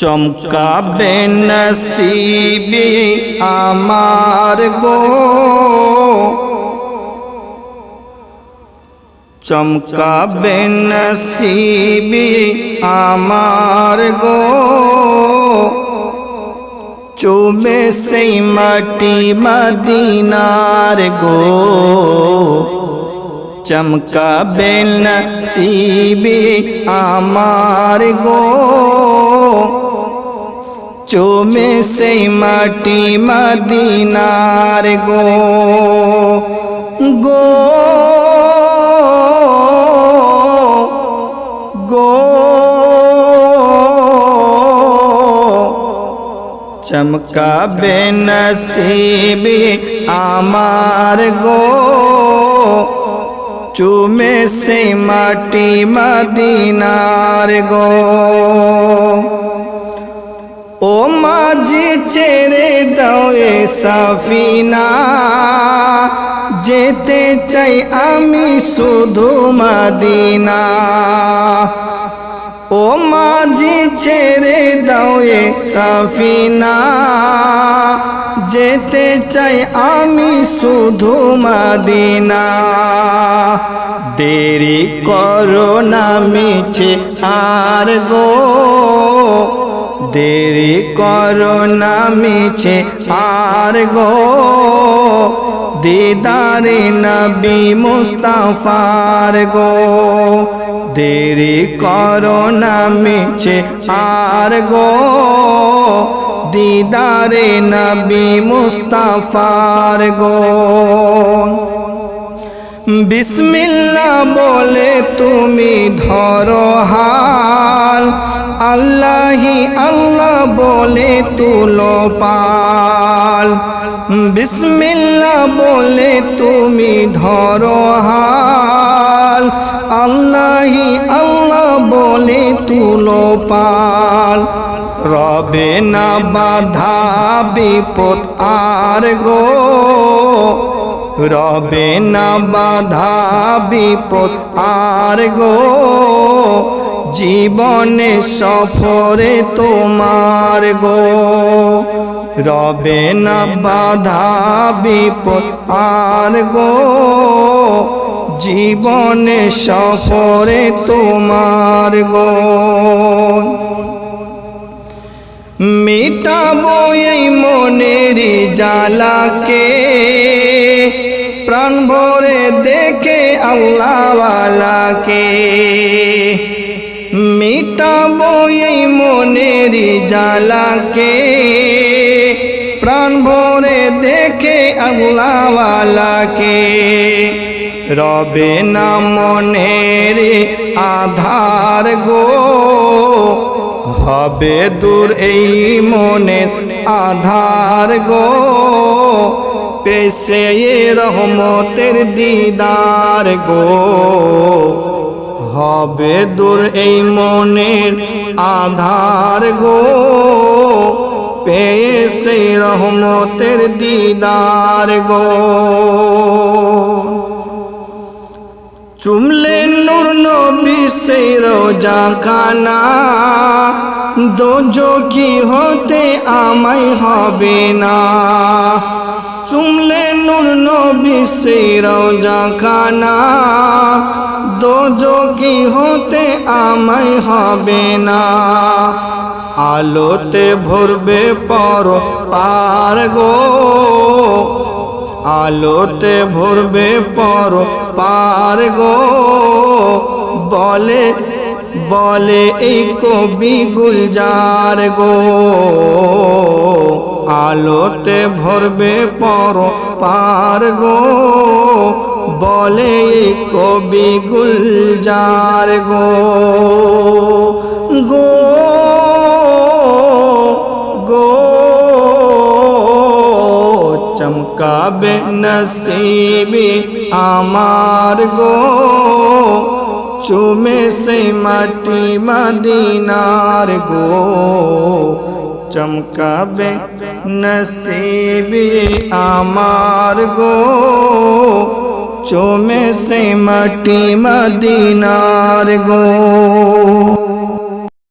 চমকাবে নসিবে আমার গো চমকাবে নসিবে আমার গো চুবে সেই মাটি মদিনার গো চমকাবে নসিবে আমার গো চুমে সেই মাটি মদিনার গো গো গো চমকাবে নসিবে আমার গো চুমে সে মাটি মদিনার গো। ও মাঝি ছেড়ে দাও এ সাফিনা, যেতে চাই আমি শুধু মদিনা। ও মাঝি ছেড়ে দাও এ সাফিনা যেতে চাই আমি শুধু মদিনা। দেরি করো না মিছে আর গো। দেরি করো না মিছে আর গো। দিদারে নবী মুস্তাফার গো। দেরি করো না মিছে আর গো। দিদারে নবী মুস্তাফার গো বিসমিল্লা বলে তুমি ধরো হাল। আল্লাহি আল্লাহ বলে তুলো পাল। বিসমিল্লা বলে তুমি ধরো হাল। আল্লাহি আল্লাহ বলে তুলো পাল। রবে না বাধা বিপদ আর গো। রবে না বাধা বিপদ আর গো। জীবনে সফরে তোমার গো। রবে না বাধা বিপদ আর গো। জীবনে সফরে তোমার গো। মিটাবো এই মনেরই জ্বালাকে। প্রাণ ভরে দেখে আল্লাহওয়ালাকে। মিটাবো এই মনেরই জ্বালাকে। প্রাণ ভরে দেখে আল্লাহওয়ালাকে। রবে না মনের আধার গো। হবে দূর এই মনের আধার গো। পেশে রহমতের দিদার গো। হবে দূর এই মনের আধার গো। পেশে রহমতের দিদার গো। চুমলে নূর নবী সেই রোজা খানা। দোজকি হতে আমায় হবে না। চুমলে নূর নবী সেই রোজা খানা। দোজকি হতে আমায় হবে না। আলোতে ভরবে পর পার গো। আলোতে ভরবে পর পার গো। বলে বলে, এই কবি গুলজার গো, আলোতে ভরবে পর পার গো। বলে কবি গুলজার গো গো গো, চমকাবে নসিবে আমার গো। চুমে সে মাটি মদিনার গো চমকাবে নসিবে আমার গো চুমে সে মাটি মদিনার গো